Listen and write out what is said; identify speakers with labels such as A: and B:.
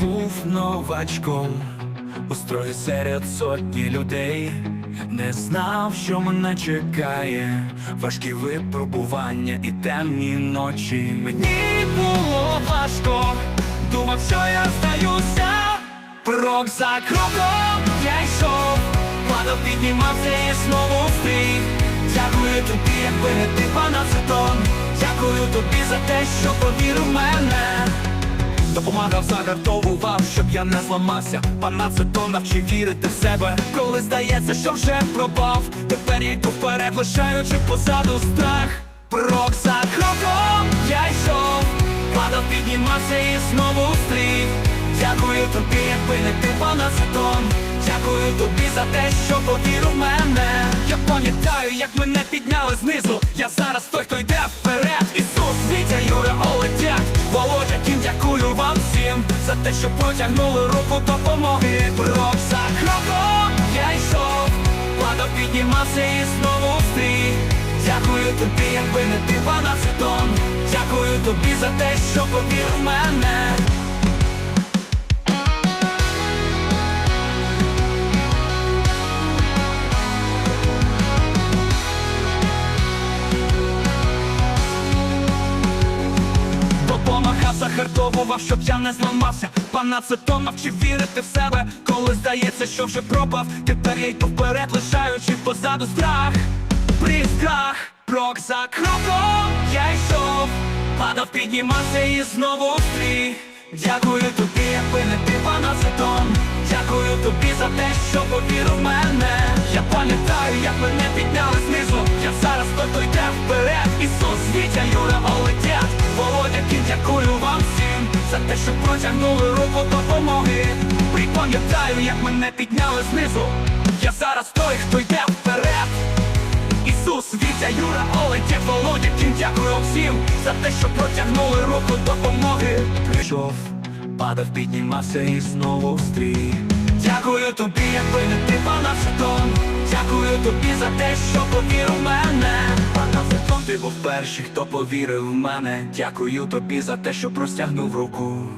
A: був новачком у строї серед сотні людей, не знав, що мене чекає, важкі випробування і темні ночі. Мені було важко, думав, що я здаюся. Крок за кроком я йшов, падав, піднімався і знову встиг. Дякую тобі, якби не ти панацетон Дякую тобі за те, що повірив в мене. Допомагав, загартовував, щоб я не зламався. Панацетон навчив вірити в себе. Коли здається, що вже пропав. Тепер йду вперед, лишаючи позаду страх. Крок за кроком я йшов, падав, піднімався і знову стрів. Дякую тобі, якби не ти панацетон Дякую тобі за те, що повірив в мене. Я пам'ятаю, як мене підняли знизу. Я зараз той, хто йде вперед. Те, що потягнули руку допомоги. Крок за кроком я йшов, Ладо піднімався і знову стрій. Дякую тобі, якби не ти панацетон Дякую тобі за те, що повірив мене. Допомагав, щоб я не зламався. Панацетон навчив вірити в себе? Коли здається, що вже пропав. Тепер я йду вперед, лишаючи позаду страх. При страх, крок за кроком я йшов. Падав, піднімався і знову стрій Дякую тобі, якби не ти панацетон Дякую тобі за те, що повірив в мене. Я пам'ятаю, як мене підняли знизу. Я зараз той, хто йде вперед. Ісус, Вітя, Юра, Олетять що протягнули руку допомоги. Припам'ятаю, як мене підняли знизу. Я зараз той, хто йде вперед. Ісус, Вітя, Юра, Олетєв, Володя, Кін, дякую всім За те, що протягнули руку допомоги. Прийшов, падав, піднімався і знову стрій Дякую тобі, якби не ти панацетон Дякую тобі за те, що повірив в мене був перший, хто повірив в мене. Дякую тобі за те, що простягнув руку